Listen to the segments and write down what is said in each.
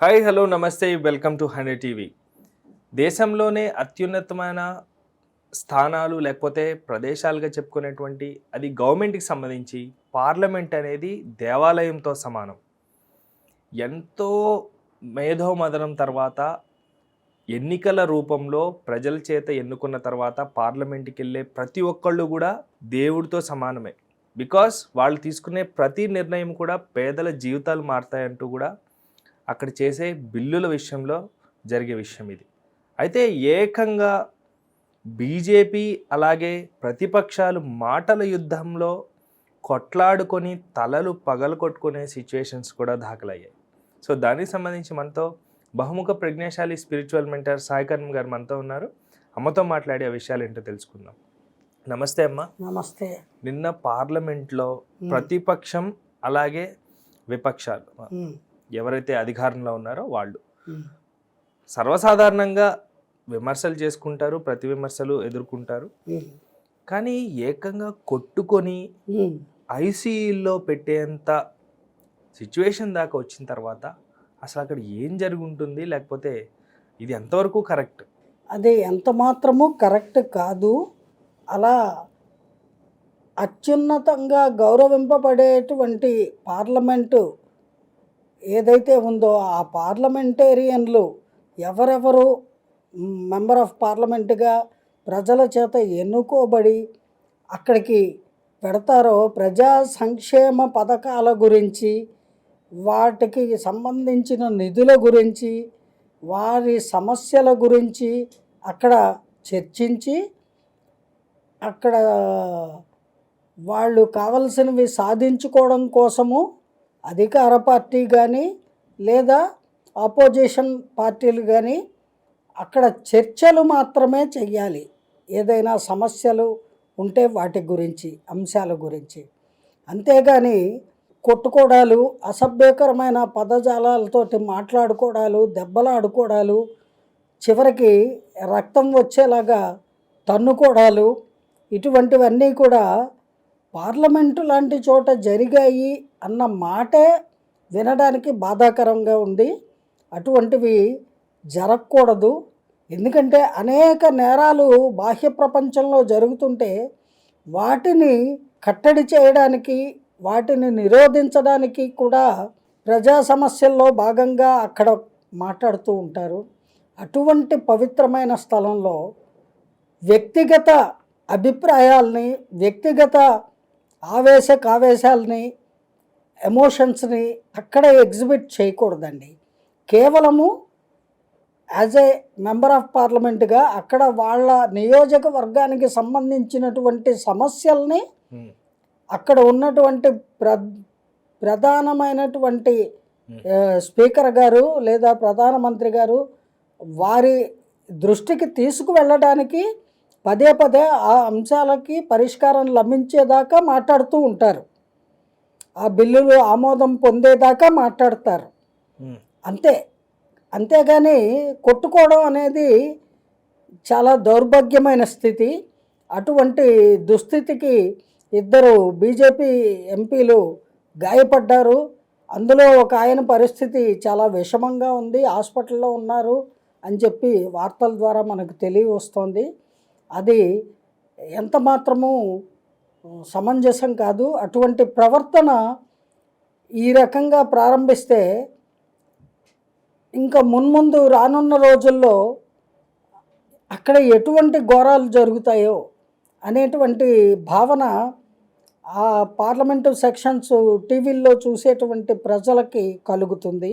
Hi hello నమస్తే welcome to hundred TV దేశంలోనే అత్యున్నతమైన స్థానాలు లేకపోతే ప్రదేశాలుగా చెప్పుకునేటువంటి అది గవర్నమెంట్కి సంబంధించి పార్లమెంట్ అనేది దేవాలయంతో సమానం. ఎంతో మేధోమదనం తర్వాత ఎన్నికల రూపంలో ప్రజల చేత ఎన్నుకున్న తర్వాత పార్లమెంట్కి వెళ్ళే ప్రతి ఒక్కళ్ళు కూడా దేవుడితో సమానమే. బికాస్ వాళ్ళు తీసుకునే ప్రతి నిర్ణయం కూడా పేదల జీవితాలు మారుతాయంటూ కూడా అక్కడ చేసే బిల్లుల విషయంలో జరిగే విషయం ఇది. అయితే ఏకంగా బీజేపీ అలాగే ప్రతిపక్షాలు మాటల యుద్ధంలో కొట్లాడుకొని తలలు పగలగొట్టుకునే సిచ్యువేషన్స్ కూడా దాఖలయ్యాయి. సో దానికి సంబంధించి మనతో బహుముఖ ప్రజ్ఞాశాలి స్పిరిచువల్ మెంటర్ సాయికర్మ గారు మనతో ఉన్నారు. అమ్మతో మాట్లాడే ఆ విషయాలు ఏంటో తెలుసుకుందాం. నమస్తే అమ్మ. నమస్తే. నిన్న పార్లమెంట్లో ప్రతిపక్షం అలాగే విపక్షాలు. ఎవరైతే అధికారంలో ఉన్నారో వాళ్ళు. సర్వసాధారణంగా విమర్శలు చేసుకుంటారు ప్రతి విమర్శలు ఎదుర్కొంటారు. కానీ ఏకంగా కొట్టుకొని. ఐసీయూలో పెట్టేంత సిచ్యువేషన్ దాకా వచ్చిన తర్వాత అసలు అక్కడ ఏం జరిగి ఉంటుంది లేకపోతే ఇది ఎంతవరకు కరెక్ట్? అది ఎంత మాత్రము కరెక్ట్ కాదు అలా అత్యున్నతంగా గౌరవింపబడేటువంటి పార్లమెంటు ఏదైతే ఉందో ఆ పార్లమెంటేరియన్లు ఎవరెవరు మెంబర్ ఆఫ్ పార్లమెంట్గా ప్రజల చేత ఎన్నుకోబడి అక్కడికి పెడతారో ప్రజా సంక్షేమ పథకాల గురించి వాటికి సంబంధించిన నిధుల గురించి వారి సమస్యల గురించి అక్కడ చర్చించి అక్కడ వాళ్ళు కావలసినవి సాధించుకోవడం కోసము అధికార పార్టీ కానీ లేదా ఆపోజిషన్ పార్టీలు కానీ అక్కడ చర్చలు మాత్రమే చెయ్యాలి. ఏదైనా సమస్యలు ఉంటే వాటి గురించి అంశాల గురించి. అంతేగాని కొట్టుకోవడాలు అసభ్యకరమైన పదజాలాలతోటి మాట్లాడుకోవడాలు దెబ్బలాడుకోవడాలు చివరికి రక్తం వచ్చేలాగా తన్నుకోవడాలు ఇటువంటివన్నీ కూడా పార్లమెంటు లాంటి చోట జరిగాయి అన్న మాటే వినడానికి బాధాకరంగా ఉంది. అటువంటివి జరగకూడదు. ఎందుకంటే అనేక నేరాలు బాహ్య ప్రపంచంలో జరుగుతుంటే వాటిని కట్టడి చేయడానికి వాటిని నిరోధించడానికి కూడా ప్రజా సమస్యల్లో భాగంగా అక్కడ మాట్లాడుతూ ఉంటారు. అటువంటి పవిత్రమైన స్థలంలో వ్యక్తిగత అభిప్రాయాల్ని వ్యక్తిగత ఆవేశ కావేశాలని ఎమోషన్స్ని అక్కడ ఎగ్జిబిట్ చేయకూడదండి. కేవలము యాజ్ ఏ మెంబర్ ఆఫ్ పార్లమెంట్గా అక్కడ వాళ్ళ నియోజకవర్గానికి సంబంధించినటువంటి సమస్యల్ని అక్కడ ఉన్నటువంటి ప్ర ప్రధానమైనటువంటి స్పీకర్ గారు లేదా ప్రధానమంత్రి గారు వారి దృష్టికి తీసుకువెళ్ళడానికి పదే పదే ఆ అంశాలకి పరిష్కారం లభించేదాకా మాట్లాడుతూ ఉంటారు. ఆ బిల్లులు ఆమోదం పొందేదాకా మాట్లాడతారు. అంతే. అంతేగాని కొట్టుకోవడం అనేది చాలా దౌర్భాగ్యమైన స్థితి. అటువంటి దుస్థితికి ఇద్దరు బీజేపీ ఎంపీలు గాయపడ్డారు. అందులో ఒక ఆయన పరిస్థితి చాలా విషమంగా ఉంది. హాస్పిటల్లో ఉన్నారు అని చెప్పి వార్తల ద్వారా మనకు తెలియవస్తోంది. అది ఎంత మాత్రము సమంజసం కాదు అటువంటి ప్రవర్తన ఈ రకంగా ప్రారంభిస్తే ఇంకా మున్ముందు రానున్న రోజుల్లో అక్కడ ఎటువంటి ఘోరాలు జరుగుతాయో అనేటువంటి భావన ఆ పార్లమెంటు సెక్షన్స్ టీవీల్లో చూసేటువంటి ప్రజలకి కలుగుతుంది.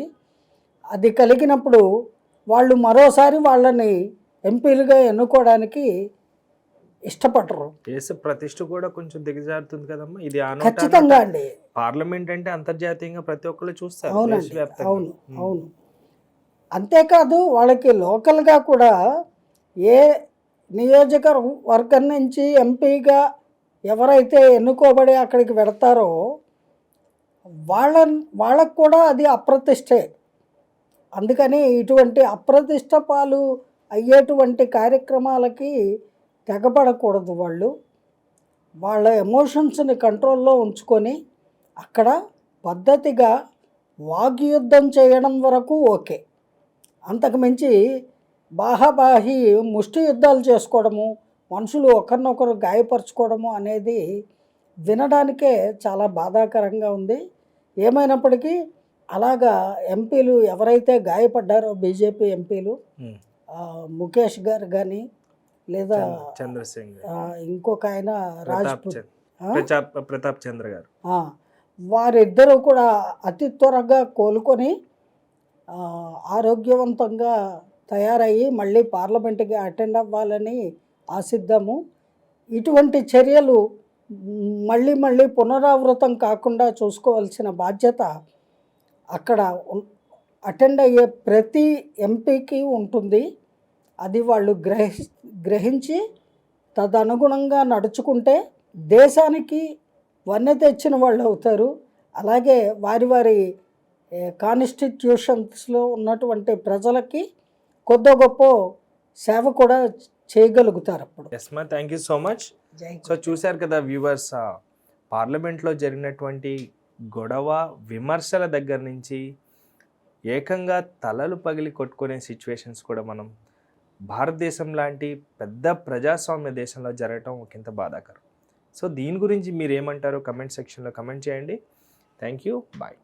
అది కలిగినప్పుడు వాళ్ళు మరోసారి వాళ్ళని ఎంపీలుగా ఎన్నుకోవడానికి ఇష్టపడరు. దేశ ప్రతిష్ట కూడా కొంచెం దిగజారుతుంది కదమ్మా. ఇది ఖచ్చితంగా. అండి. పార్లమెంట్ అంటే అంతర్జాతీయంగా ప్రతి ఒక్కళ్ళు చూస్తారు. అవును ఉమ్, అవును. అంతేకాదు వాళ్ళకి లోకల్గా కూడా ఏ నియోజకవర్గం నుంచి ఎంపీగా ఎవరైతే ఎన్నుకోబడి అక్కడికి వెడతారో వాళ్ళ వాళ్ళకు కూడా అది అప్రతిష్టే అందుకని ఇటువంటి అప్రతిష్ట పాలు అయ్యేటువంటి కార్యక్రమాలకి తెగబడకూడదు వాళ్ళు. వాళ్ళ ఎమోషన్స్ని కంట్రోల్లో ఉంచుకొని అక్కడ పద్ధతిగా వాగ్యుద్ధం చేయడం వరకు ఓకే. అంతకు మించి బాహాబాహి ముష్టి యుద్ధాలు చేసుకోవడము మనుషులు ఒకరినొకరు గాయపరచుకోవడము అనేది వినడానికే చాలా బాధాకరంగా ఉంది. ఏమైనప్పటికీ అలాగా ఎంపీలు ఎవరైతే గాయపడ్డారో బీజేపీ ఎంపీలు ముఖేష్ గారు కానీ లేదా చంద్ర- చంద్రసింగ్ ఇంకొక ఆయన ప్రతాప్ రాజ్పూత్? ప్రతాప్ ప్రతాప్ చంద్ర గారు. వారిద్దరూ కూడా అతి త్వరగా కోలుకొని ఆరోగ్యవంతంగా తయారయ్యి మళ్ళీ పార్లమెంట్కి అటెండ్ అవ్వాలని ఆశిద్దాము. ఇటువంటి చర్యలు మళ్ళీ మళ్ళీ పునరావృతం కాకుండా చూసుకోవాల్సిన బాధ్యత అక్కడ అటెండ్ అయ్యే ప్రతి ఎంపీకి ఉంటుంది. అది వాళ్ళు గ్రహి గ్రహించి తదనుగుణంగా నడుచుకుంటే దేశానికి వన్నె తెచ్చిన వాళ్ళు అవుతారు. అలాగే వారి వారి కాన్స్టిట్యూషన్స్లో ఉన్నటువంటి ప్రజలకి కొద్ది గొప్ప సేవ కూడా చేయగలుగుతారు అప్పుడు. ఎస్ మా thank you so much so చూశారు కదా వ్యూవర్స్ పార్లమెంట్లో జరిగినటువంటి గొడవ విమర్శల దగ్గర నుంచి ఏకంగా తలలు పగిలి కొట్టుకునే సిచ్యువేషన్స్ కూడా మనం భారతదేశం లాంటి పెద్ద ప్రజాస్వామ్య దేశంలో జరగటం ఒకంత బాధాకరం. సో దీని గురించి మీరు ఏమంటారో కమెంట్ సెక్షన్లో కమెంట్ చేయండి. Thank you. బాయ్.